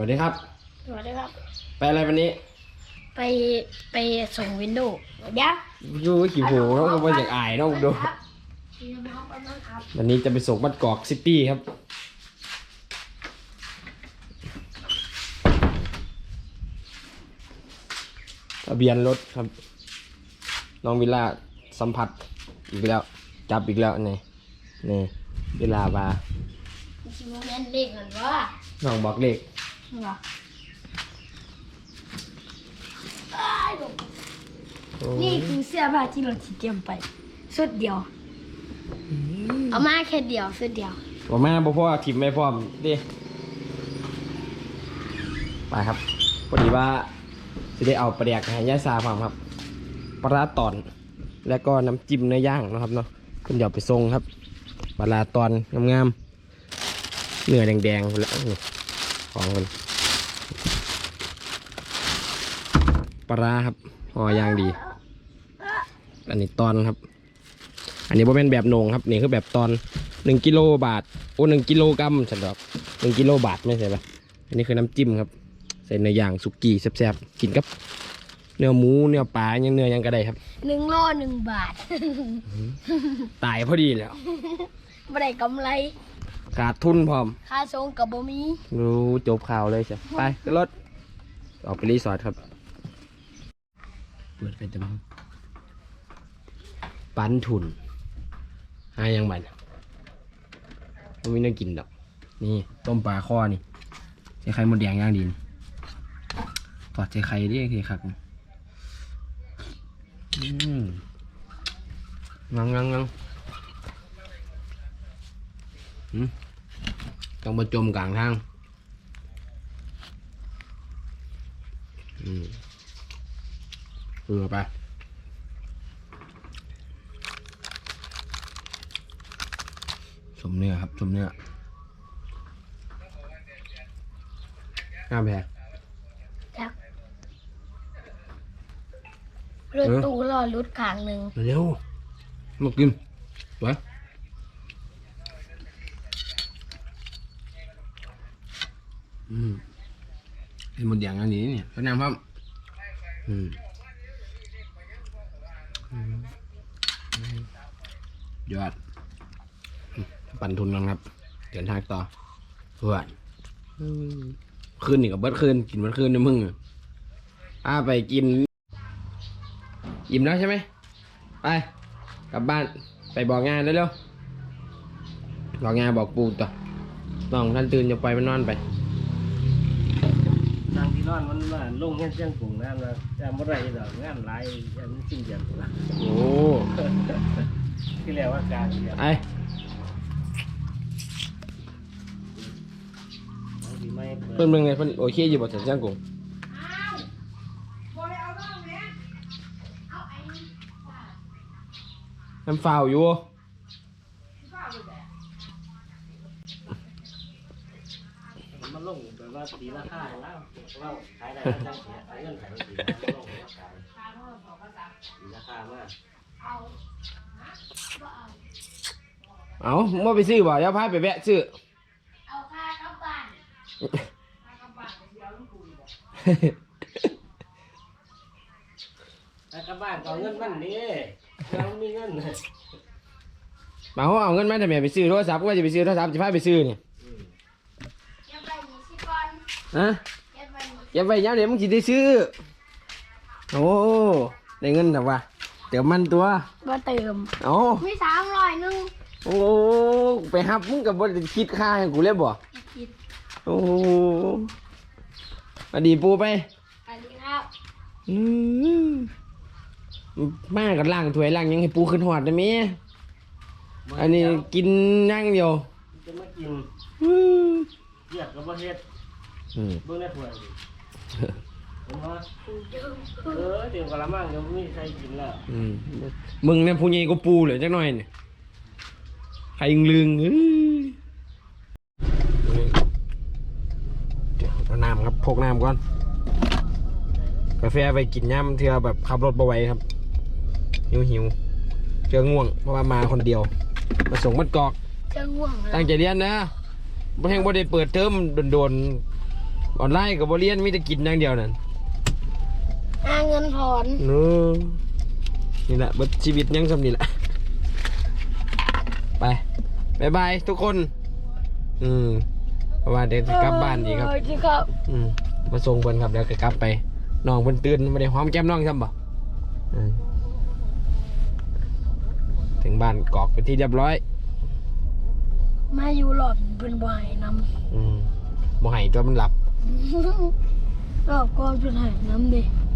วัสดีครับ สวัสดีครับ ไปอะไรวันนี้ ไปไปส่งวินโดว์เดี๋ยวอยู่ขี่หูน้องก็มาจากอายน้องดูครับเดี๋ยวน้องไปบ้างครับวันนี้จะไปส่งบ้านกอกซิตี้ครับ ทะเบียนรถครับ น้องวิลล่าสัมผัสอีกแล้ว จับอีกแล้วนี่นี่เวลาบาชิมแมนเล็กเหมือนว่าน้องบอกเลข เหรออ้ายผมโอ้นี่คือเสื้อผ้าที่เราที่เตรียมไปสุดเดียว เอามาแค่เดียวสุดเดียวบอกแม่บ่พ่อทิมไม่พร้อมดิไปครับพอดีว่าจะได้เอาปลาแดกให้ย่าซาฟังครับปลาร้าตอน แล้วก็น้ำจิ้มเนื้อย่างนะครับเนาะคุณเดี๋ยวไปส่งครับปลาร้าตอนงามๆเนื้อแดงๆแล้วนี่ ของคนปลาร้าครับห่อย่างดี อันนี้ตอนครับ อันนี้บ่เป็นแบบโหนงครับ นี่คือแบบตอนหนึ่งกิโลบาท โอ้หนึ่งกิโลกรัมฉันดอกหนึ่งกิโลบาทไม่ใช่ปะอันนี้คือน้ำจิ้มครับ ใส่เนื้อย่างสุกี้แซ่บๆ กินกับ เนื้อหมู เนื้อปลายังเนื้อยังก็ได้ครับ หนึ่งโลหนึ่งบาท ตายพอดีแล้วไม่ได้กำไร ขาดทุนพร้อม ค่าส่งกับบ่มีรู้จบข่าวเลยใช่ไปขึ้นรถ ออกไปรีสอร์ทครับ เปิดไปจะมั้งปันทุนหายังบันมันไม่น่ากินดอก นี่ต้มปลาข้อนี่ใส่ไข่มดแดงย่างดีนถอดใส่ไข่ดิใส่ขักอืมงังงังงังอืม ต้องมาจมกลางทางอืมเออไปสมเนื้อครับสมเนื้อห้ามแพ้จักรถตู้รอรุดกลางหนึ่งเร็วมากินไป อืมเป็นหมดอย่างอันนี้เนี่ยพระนามครับอืมอืมยอดอืมปั่นทุนแล้วครับ เดินทางต่อเพื่อนอืมคืนนี่กับเบิดคืนกินเบิดคืนนี่มึงอะอ่าไปกิน อิ่มแล้วใช่ไหม ไป กลับบ้าน ไปบอกงานเร็วๆบอกงานบอกปูต่อน้องท่านตื่นจะปล่อยมันนอนไป ทางที่นอนมันว่าลงเงี้ยเชียงกรุงนั่นนะแต่เมื่อไรดอกงานหลายอันสิ้นเดือนละโอ้ที่เรียกว่าการเดือนไอบางทีไม่เปิเพิ่ดนเบิ่งเลยเพิ่นโอเคอยู่บ่ถึงจังกูมันฝ่าวอยู่ มันลงแบบว่าตีราคาแล้วเราขายได้แล้วจังเสียขายเงินขายไม่ดีมันลงราคาตีราคามากเอามึงบ่ไปซื้อบ่เดี๋ยวพาไปแวะซื้อเอาค่ากลับบ้านแล้วกลับบ้านก็เอาเงินมันนี่เรามีเงินมาเขาเอาเงินมาทำไมไปซื้อโทรศัพท์ก็ว่าจะไปซื้อโทรศัพท์จะพาไปซื้อนี่เก็บไปยี่สิบก่อน ฮะเก็บไปยี่สิบอย่าไปยามเดี๋ยวมึงสิได้ซื้อ โอ้ได้เงินแต่ว่าเดี๋ยวมันตัวมาเติมเอ้ามีสามร้อยหนึ่งโอ้ไปหับมึงกับบริคิดค่าให้กูเลยบ่คิดโอ้มาดีปูไปอันนี้ครับอืมมากับล่างถ้วยล่างหยังให้ปูขึ้นหอดได้ไหมอันนี้กินนั่งเดียวจะมากินอืมเยียดกับประเทศ อืม เบื้องในถ้วยเห็นไหมเออเดี๋ยวกะละมังก็ไม่มีใครกินแล้วอืมมึงเนี่ยผู้ใหญ่ก็ปูเหลือจักหน่อยเนี่ยใครยิงลึงเอ้ยเดี๋ยวเอาน้ำครับพกน้ำก่อน กาแฟไปกินย่ำเทือแบบขับรถบ่ไหวครับ หิวหิวเจอง่วงเพราะว่ามาคนเดียว มาส่งมัดกอก จะง่วงแล้วตั้งใจเรียนนะบ่แห่งบ่ได้เปิดเทอมโดน ออนไลน์กับบเรียนมีแต่กินอย่างเดียวนั่นหาเงินถอนเออนี่แหละเบิดชีวิตยังสำนี่แหละไปบายบายทุกคน อืมเพราะว่าเดี๋ยวจะกลับบ้านอีกครับเที่ครับอืมมาส่งเพิ่นครับเดี๋ยวก็กลับไปน้องเพิ่นตื่นไม่ได้หอมแก้มน้องซ้ำบ่อืมถึงบ้านกรอกไปนที่เรียบร้อย มาอยู่หลอดเป็นบ่ายน้อืมบ่ให้ตัวมันหลับำรอบก็เ